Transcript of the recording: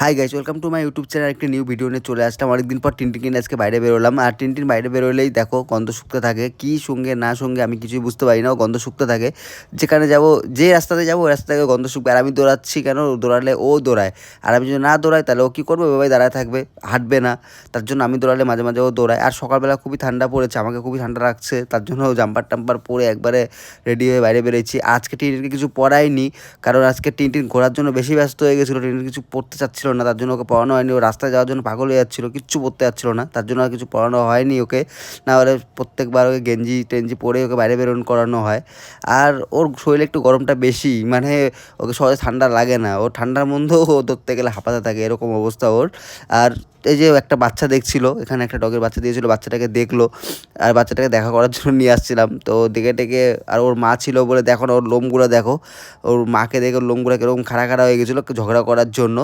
Hi guys welcome to my YouTube channel একটি new video নিয়ে চলে আসলাম। অনেকদিন পর টিনটিন কিনে আজকে বাইরে বেরোলাম। আর টিনটিন বাইরে বেরোলেই দেখো গন্ধ শুকতে থাকে। কি সঙ্গে না সঙ্গে আমি কিছুই বুঝতে পারি না গন্ধ শুকতে থাকে। যেখানে যাব, যে রাস্তাতে যাব, ওই রাস্তা থেকে গন্ধ শুকবে। আর আমি দৌড়াচ্ছি কেন? দৌড়ালে ও দৌড়ায়। আর আমি যদি না দৌড়াই, তাহলে ও কী করবে? ওভাবে দাঁড়ায় থাকবে, হাঁটবে না। তার জন্য আমি দৌড়ালে মাঝে মাঝে ও দৌড়ায়। আর সকালবেলা খুবই ঠান্ডা পড়েছে, আমাকে খুবই ঠান্ডা রাখছে তার জন্য জাম্পার টাম্পার পরে একবারে রেডি হয়ে বাইরে বেরিয়েছি। আজকে টিনটিনকে কিছু পড়াইনি কারণ আজকে টিনটিন ঘোরার জন্য বেশি ব্যস্ত হয়ে গেছিল। টিনটিন কিছু পড়তে চাচ্ছিল না, তার জন্য ওকে পড়ানো হয়নি। ও রাস্তায় যাওয়ার জন্য পাগল হয়ে যাচ্ছিল, কিচ্ছু পড়তে যাচ্ছিল না, তার জন্য আর কিছু পড়ানো হয়নি ওকে। না হলে প্রত্যেকবার ওকে গেঞ্জি টেঞ্জি পরে ওকে বাইরে বেরোন করানো হয়। আর ওর শরীরে একটু গরমটা বেশি মানে ওকে সহজে ঠান্ডা লাগে না। ও ঠান্ডার মধ্যেও ও ধরতে গেলে হাঁপাতে থাকে, এরকম অবস্থা ওর। আর এই যে একটা বাচ্চা দেখছিল, এখানে একটা ডগের বাচ্চা দিয়েছিল, বাচ্চাটাকে দেখল, আর বাচ্চাটাকে দেখা করার জন্য নিয়ে আসছিলাম। তো দেখে টেকে আর ওর মা ছিল বলে, দেখো না, ওর লোমগুলো দেখো। ওর মাকে দেখে ওর লোমগুলো কীরকম খাড়া খাড়া হয়ে গেছিল, ঝগড়া করার জন্য।